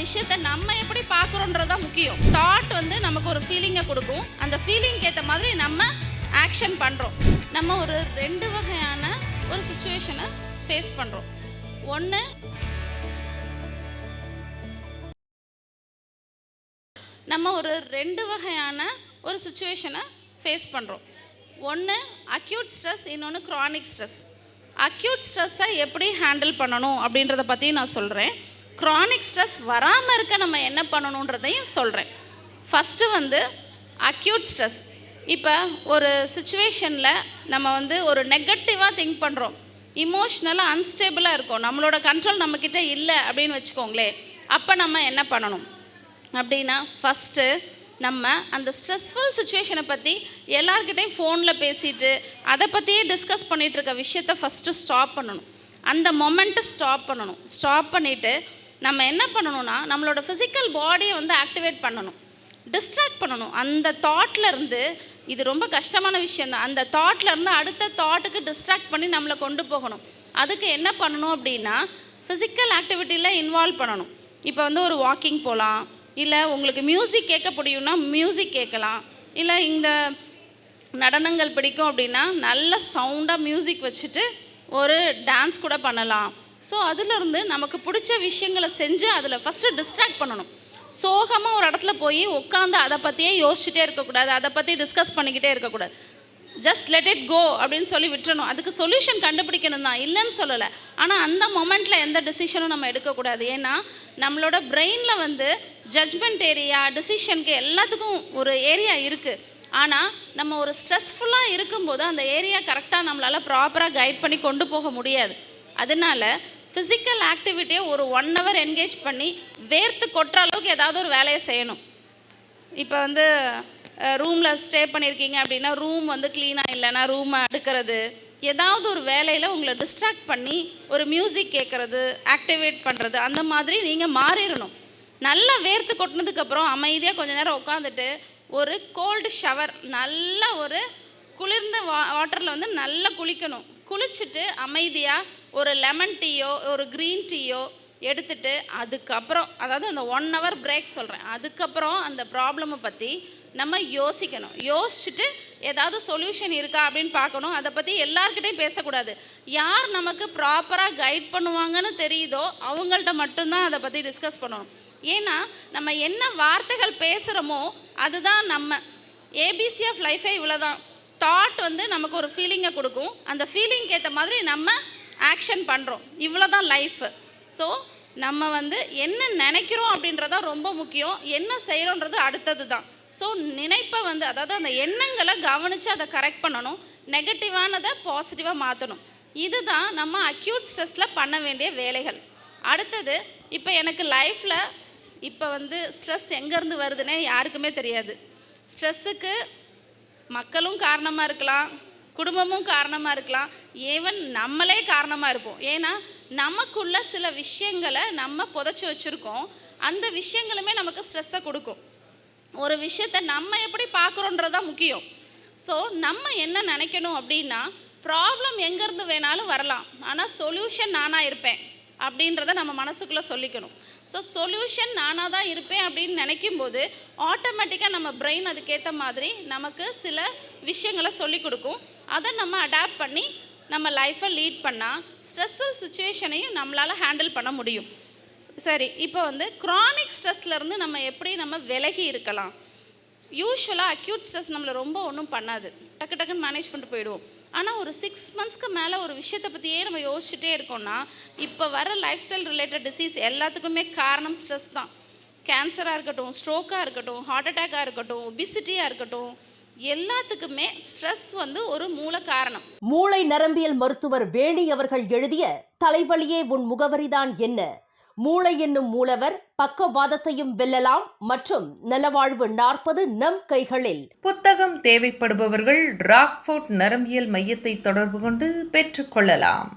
விஷயத்த நம்ம எப்படி பார்க்குறோன்றது தான் முக்கியம். தாட் வந்து நமக்கு ஒரு ஃபீலிங்கை கொடுக்கும். அந்த ஃபீலிங்க்கு ஏற்ற மாதிரி நம்ம ஆக்ஷன் பண்ணுறோம் நம்ம ஒரு ரெண்டு வகையான ஒரு சுச்சுவேஷனை ஃபேஸ் பண்ணுறோம் ஒன்று நம்ம ஒரு ரெண்டு வகையான ஒரு சுச்சுவேஷனை ஃபேஸ் பண்ணுறோம் ஒன்று அக்யூட் ஸ்ட்ரெஸ் இன்னொன்று க்ரானிக் ஸ்ட்ரெஸ் அக்யூட் ஸ்ட்ரெஸ்ஸை எப்படி ஹேண்டில் பண்ணணும் அப்படின்றத பற்றி நான் சொல்கிறேன் க்ரானிக் ஸ்ட்ரெஸ் வராமல் இருக்க நம்ம என்ன பண்ணணுன்றதையும் சொல்கிறேன் ஃபஸ்ட்டு வந்து அக்யூட் ஸ்ட்ரெஸ் இப்போ ஒரு சுச்சுவேஷனில் நம்ம வந்து ஒரு நெகட்டிவாக திங்க் பண்ணுறோம் இமோஷ்னலாக அன்ஸ்டேபிளாக இருக்கும். நம்மளோட கண்ட்ரோல் நம்மக்கிட்ட இல்லை அப்படின்னு வச்சுக்கோங்களேன். அப்போ நம்ம என்ன பண்ணணும்? அப்படின்னா ஃபஸ்ட்டு நம்ம அந்த ஸ்ட்ரெஸ்ஃபுல் சுச்சுவேஷனை பற்றி எல்லார்கிட்டையும் ஃபோனில் பேசிட்டு அதை பற்றியே டிஸ்கஸ் பண்ணிகிட்ருக்க விஷயத்த ஃபஸ்ட்டு ஸ்டாப் பண்ணணும். அந்த மொமெண்ட்டை ஸ்டாப் பண்ணணும். ஸ்டாப் பண்ணிவிட்டு நம்ம என்ன பண்ணணும்னா நம்மளோட ஃபிசிக்கல் பாடியை வந்து ஆக்டிவேட் பண்ணணும். டிஸ்ட்ராக்ட் பண்ணணும். அந்த தாட்ல இருந்து இது ரொம்ப கஷ்டமான விஷயம் தான். அந்த தாட்லேருந்து அடுத்த தாட்டுக்கு டிஸ்ட்ராக்ட் பண்ணி நம்மளை கொண்டு போகணும். அதுக்கு என்ன பண்ணணும் அப்படின்னா ஃபிசிக்கல் ஆக்டிவிட்டியில் இன்வால்வ் பண்ணணும். இப்போ வந்து ஒரு வாக்கிங் போகலாம் இல்லை உங்களுக்கு மியூசிக் கேட்க முடியும்னா மியூசிக் கேட்கலாம். இல்லை இந்த நடனங்கள் பிடிக்கும் அப்படின்னா நல்ல சவுண்டாக மியூசிக் வச்சுட்டு ஒரு டான்ஸ் கூட பண்ணலாம். ஸோ அதுலேருந்து நமக்கு பிடிச்ச விஷயங்களை செஞ்சு அதில் ஃபஸ்ட்டு டிஸ்ட்ராக்ட் பண்ணணும். சோகமாக ஒரு இடத்துல போய் உட்காந்து அதை பற்றியே யோசிச்சுட்டே இருக்கக்கூடாது அதை பற்றி டிஸ்கஸ் பண்ணிக்கிட்டே இருக்கக்கூடாது. ஜஸ்ட் லெட் இட் கோ அப்படின்னு சொல்லி விட்டுறணும். அதுக்கு சொல்யூஷன் கண்டுபிடிக்கணும் தான். இல்லைன்னு சொல்லலை. ஆனால் அந்த மொமெண்ட்டில் எந்த டிசிஷனும் நம்ம எடுக்கக்கூடாது. ஏன்னா நம்மளோட பிரெயினில் வந்து ஜட்ஜ்மெண்ட் ஏரியா டிசிஷனுக்கு எல்லாத்துக்கும் ஒரு ஏரியா இருக்குது ஆனால் நம்ம ஒரு ஸ்ட்ரெஸ்ஃபுல்லாக இருக்கும்போது அந்த ஏரியா கரெக்டாக நம்மளால் ப்ராப்பராக கைட் பண்ணி கொண்டு போக முடியாது. அதனால ஃபிசிக்கல் ஆக்டிவிட்டியை ஒரு ஒன் ஹவர் என்கேஜ் பண்ணி வேர்த்து கொட்டுற அளவுக்கு ஏதாவது ஒரு வேலையை செய்யணும். இப்போ வந்து ரூமில் ஸ்டே பண்ணியிருக்கீங்க அப்படின்னா ரூம் வந்து க்ளீனாக இல்லைன்னா ரூமை அடுக்கிறது. ஏதாவது ஒரு வேலையில் உங்களை டிஸ்ட்ராக்ட் பண்ணி ஒரு மியூசிக் கேட்குறது ஆக்டிவேட் பண்ணுறது அந்த மாதிரி நீங்கள் மாறிடணும். நல்லா வேர்த்து கொட்டினதுக்கப்புறம் அமைதியாக கொஞ்ச நேரம் உட்காந்துட்டு ஒரு கோல்டு ஷவர் நல்ல ஒரு குளிர்ந்த வா வாட்டரில் வந்து நல்லா குளிக்கணும். குளிச்சுட்டு அமைதியாக ஒரு லெமன் டீயோ ஒரு க்ரீன் டீயோ எடுத்துட்டு அதுக்கப்புறம் அதாவது அந்த ஒன் ஹவர் பிரேக் சொல்கிறேன் அதுக்கப்புறம் அந்த ப்ராப்ளமை பற்றி நம்ம யோசிக்கணும். யோசிச்சுட்டு ஏதாவது சொல்யூஷன் இருக்கா அப்படின்னு பார்க்கணும். அதை பற்றி எல்லாருக்கிட்டையும் பேசக்கூடாது. யார் நமக்கு ப்ராப்பராக கைட் பண்ணுவாங்கன்னு தெரியுதோ அவங்கள்ட்ட மட்டும்தான் அதை பற்றி டிஸ்கஸ் பண்ணணும். ஏன்னா நம்ம என்ன வார்த்தைகள் பேசுகிறோமோ அதுதான் நம்ம. ஏபிசி ஆஃப் லைஃபே இவ்வளோதான் தாட் வந்து நமக்கு ஒரு ஃபீலிங்கை கொடுக்கும். அந்த ஃபீலிங்க்கு ஏற்ற மாதிரி நம்ம ஆக்ஷன் பண்ணுறோம் இவ்வளோ தான் லைஃப் ஸோ நம்ம வந்து என்ன நினைக்கிறோம் அப்படின்றதான் ரொம்ப முக்கியம். என்ன செய்கிறோன்றது அடுத்தது தான் ஸோ நினைப்பை வந்து அதாவது அந்த எண்ணங்களை கவனித்து அதை கரெக்ட் பண்ணணும். நெகட்டிவானதை பாசிட்டிவாக மாற்றணும் இதுதான் நம்ம அக்யூட் ஸ்ட்ரெஸ்ஸில் பண்ண வேண்டிய வேலைகள். அடுத்தது இப்போ எனக்கு லைஃப்பில் இப்போ வந்து ஸ்ட்ரெஸ் எங்கேருந்து வருதுன்னே யாருக்குமே தெரியாது. ஸ்ட்ரெஸ்ஸுக்கு மக்களும் காரணமாக இருக்கலாம். குடும்பமும் காரணமாக இருக்கலாம். ஈவன் நம்மளே காரணமாக இருப்போம். ஏன்னா நமக்குள்ள சில விஷயங்களை நம்ம புதைச்சி வச்சுருக்கோம். அந்த விஷயங்களுமே நமக்கு ஸ்ட்ரெஸ்ஸை கொடுக்கும். ஒரு விஷயத்தை நம்ம எப்படி பார்க்குறோன்றது தான் முக்கியம். ஸோ நம்ம என்ன நினைக்கணும் அப்படின்னா ப்ராப்ளம் எங்கேருந்து வேணாலும் வரலாம். ஆனால் சொல்யூஷன் நானாக இருப்பேன் அப்படின்றத நம்ம மனசுக்குள்ளே சொல்லிக்கணும். ஸோ சொல்யூஷன் நானாக தான் இருப்பேன் அப்படின்னு நினைக்கும் போது ஆட்டோமேட்டிக்காக நம்ம பிரெயின் அதுக்கேற்ற மாதிரி நமக்கு சில விஷயங்களை சொல்லி கொடுக்கும். அதை நம்ம அடாப்ட் பண்ணி நம்ம லைஃப்பை லீட் பண்ணால் ஸ்ட்ரெஸ்ஸல் சுச்சுவேஷனையும் நம்மளால் ஹேண்டில் பண்ண முடியும். சரி இப்போ வந்து க்ரானிக் ஸ்ட்ரெஸ்லேருந்து நம்ம எப்படி நம்ம விலகி இருக்கலாம்? யூஸ்வலாக அக்யூட் ஸ்ட்ரெஸ் நம்மளை ரொம்ப ஒன்றும் பண்ணாது. டக்கு டக்குன்னு மேனேஜ் பண்ணிட்டு போயிடுவோம். ஆனால் ஒரு சிக்ஸ் மந்த்ஸ்க்கு மேலே ஒரு விஷயத்தை பற்றியே நம்ம யோசிச்சுட்டே இருக்கோம்னா இப்போ வர லைஃப் ஸ்டைல் ரிலேட்டட் டிசீஸ் எல்லாத்துக்குமே காரணம் ஸ்ட்ரெஸ் தான். கேன்சராக இருக்கட்டும் ஸ்ட்ரோக்காக இருக்கட்டும் ஹார்ட் அட்டாக்காக இருக்கட்டும் ஒபிசிட்டியாக இருக்கட்டும் எல்லாத்துக்குமே ஸ்ட்ரெஸ் வந்து ஒரு மூல காரணம். மூளை நரம்பியல் மருத்துவர் வேணி அவர்கள் எழுதிய தலைவலியே உன் முகவரிதான் என்ன? மூளை என்னும் மூலவர் பக்கவாதத்தையும் வெல்லலாம் மற்றும் நலவாழ்வு நாற்பது நம் கைகளில். புத்தகம் தேவைப்படுபவர்கள் ராக்ஃபோர்ட் நரம்பியல் மையத்தை தொடர்பு கொண்டு பெற்றுக்கொள்ளலாம்